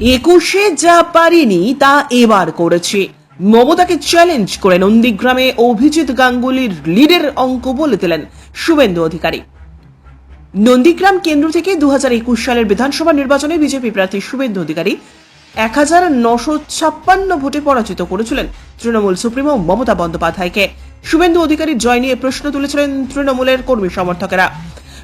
একুশে যা পারিনি তা এবার করেছে। মমতাকে চ্যালেঞ্জ করে নন্দীগ্রামে অভিজিৎ গাঙ্গুলির লিডের অঙ্ক বলে দিলেন শুভেন্দু অধিকারী। নন্দীগ্রাম কেন্দ্র থেকে দুহাজার একুশ সালের বিধানসভা নির্বাচনে বিজেপি প্রার্থী শুভেন্দু অধিকারী এক হাজার নশো ছাপ্পান্ন ভোটে পরাজিত করেছিলেন তৃণমূল সুপ্রিমো মমতা বন্দ্যোপাধ্যায়কে। শুভেন্দু অধিকারীর জয় নিয়ে প্রশ্ন তুলেছিলেন তৃণমূলের কর্মী সমর্থকেরা।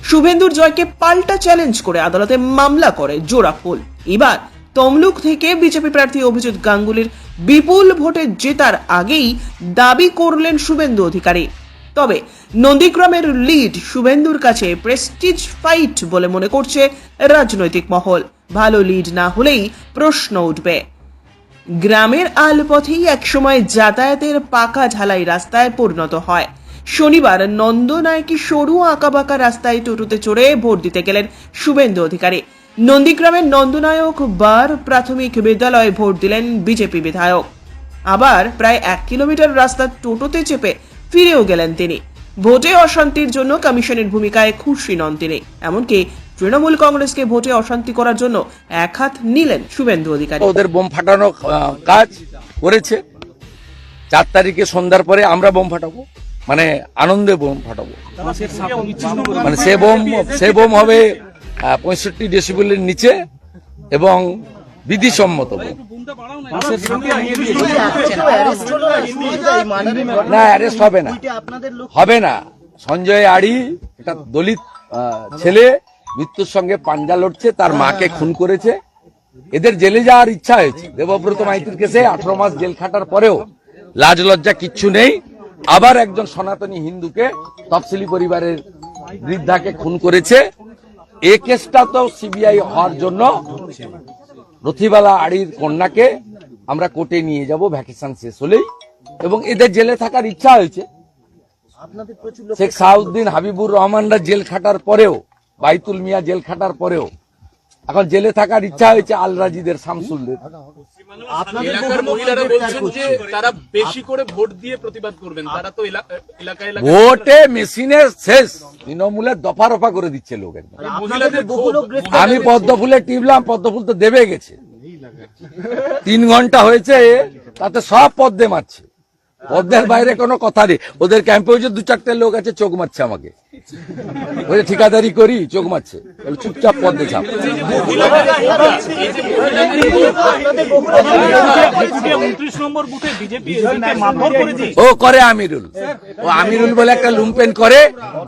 শুভেন্দুর জয়কে পাল্টা চ্যালেঞ্জ করে আদালতে মামলা করে জোড়াফুল এবার তমলুক থেকে বিজেপি প্রার্থী অভিজিৎ গাঙ্গুলির বিপুল ভোটে জেতার আগেই দাবি করলেন শুভেন্দু অধিকারী। তবে নন্দীগ্রামের লিড শুভেন্দুর কাছে প্রেস্টিজ ফাইট বলে মনে করছে রাজনৈতিক মহল। ভালো লিড না হলেই প্রশ্ন উঠবে। গ্রামের আলপথেই একসময় যাতায়াতের পাকা ঢালাই রাস্তায় পরিণত হয়। শনিবার নন্দনায়কি সরু আঁকাবাঁকা রাস্তায় টোটোতে চড়ে ভোট দিতে গেলেন শুভেন্দু অধিকারী। নন্দীগ্রামের নন্দনায়ক বার প্রাথমিক বিদ্যালয়ে ভোট দিলেন বিজেপি বিধায়ক। আবার প্রায় এক কিলোমিটার রাস্তা টোটোতে চেপে ফিরেও গেলেন তিনি। ভোটে অশান্তির জন্য কমিশনের ভূমিকায় খুশি নন তিনি। এমনকি তৃণমূল কংগ্রেসকে ভোটে অশান্তি করার জন্য এক হাত নিলেন শুভেন্দু অধিকারী। ওদের বোম ফাটানো কাজ করেছে। চার তারিখে সন্ধ্যার পরে আমরা বোম ফাটাবো। মানে আনন্দে বোম ফাটাবো। মানে সে বোম সে বোম হবে পঁয়ষট্টি ডেসিবেলের নিচে এবং বিধিসম্মত না অ্যারেস্ট হবে না। হবে না। সঞ্জয় আড়ি এটা দলিত ছেলে, মৃত্যুর সঙ্গে পাঞ্জা লড়ছে, তার মাকে খুন করেছে। এদের জেলে যাওয়ার ইচ্ছা হয়েছে। দেবব্রত মাইতির কেসে আঠারো মাস জেল খাটার পরেও লাজ লজ্জা কিচ্ছু নেই। আবার একজন সনাতনী হিন্দুকে তফসিলি পরিবারের বৃদ্ধাকে খুন করেছে। এ কেসটা তো সিবিআই হওয়ার জন্য রথিবালা আড়ির কন্যাকে আমরা কোর্টে নিয়ে যাব, ভ্যাকেশন শেষ হলেই। এবং এদের জেলে থাকার ইচ্ছা হয়েছে। শেখ সাউদ্দিন হাবিবুর রহমানরা জেল খাটার পরেও, বাইতুল মিয়া জেল খাটার পরেও, এখন জেলে থাকার ইচ্ছা হয়েছে আলরাজিদের, শামসুলদের। এলাকার মহিলারা বলছেন যে তারা বেশি করে ভোট দিয়ে প্রতিবাদ করবেন। তারা তো এলা- এলাকা এলাকা ভোটে মেশিনের শেষ। তৃণমূলের দফা রফা করে দিচ্ছে লোক একদম। মহিলাদের ক্ষোভ, আমি পদ্ম ফুলে টিপলাম পদ্ম ফুল তো দেবে গেছে। তিন ঘণ্টা হয়েছে তাতে সব পদ্মে মারছে। পদ্মের বাইরে কোনো কথা নেই। ওদের ক্যাম্পে যে দু চারটে লোক আছে, চোখ মারছে আমাকে। ওই যে ঠিকাদারি করি? চোখ মারছে। চুপচাপ পদ্মে ছাপ ও করে আমিরুল। ও আমিরুল বলে একটা লুমপেন করে,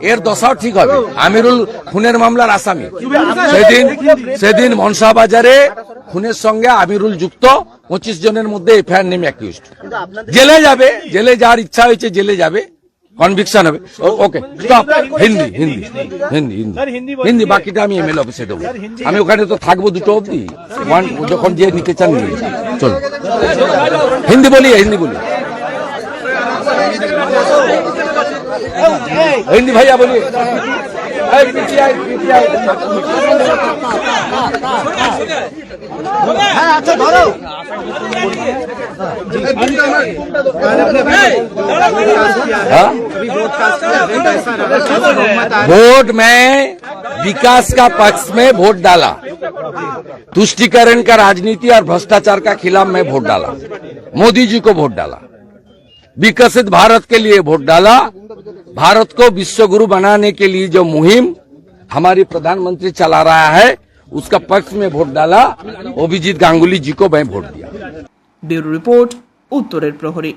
এর দশাও ঠিক হবে। আমিরুল খুনের মামলার আসামি। সেদিন সেদিন মনসা বাজারে খুনের সঙ্গে আমিরুল যুক্ত পঁচিশ জনের মধ্যে এফআইআর নেমে অ্যাকিউজড জেলে যাবে জেলে যাওয়ার ইচ্ছা হয়েছে জেলে যাবে কনভিকশন হবে। Okay stop Hindi Hindi Hindi Hindi. Hindi বাকিটা আমি এমএলএ অফিসে দেবো। আমি ওখানে তো থাকব দুটো অবধি। ওয়ান যখন যে নিতে চান নিয়ে চলো হিন্দি বলি হিন্দি বলি হিন্দি ভাইয়া বলি পিটিআই পিটিআই। पीटीआई पीटीआई हाँ? वोट में विकास का पक्ष में वोट डाला। तुष्टिकरण का राजनीति और भ्रष्टाचार का खिलाफ मैं वोट डाला। मोदी जी को वोट डाला। विकसित भारत के लिए वोट डाला। भारत को विश्व गुरु बनाने के लिए जो मुहिम हमारी प्रधानमंत्री चला रहा है उसका पक्ष में वोट डाला अभिजीत गांगुली जी को मैं वोट दिया ब्यूरो रिपोर्ट उत्तरेर प्रहरी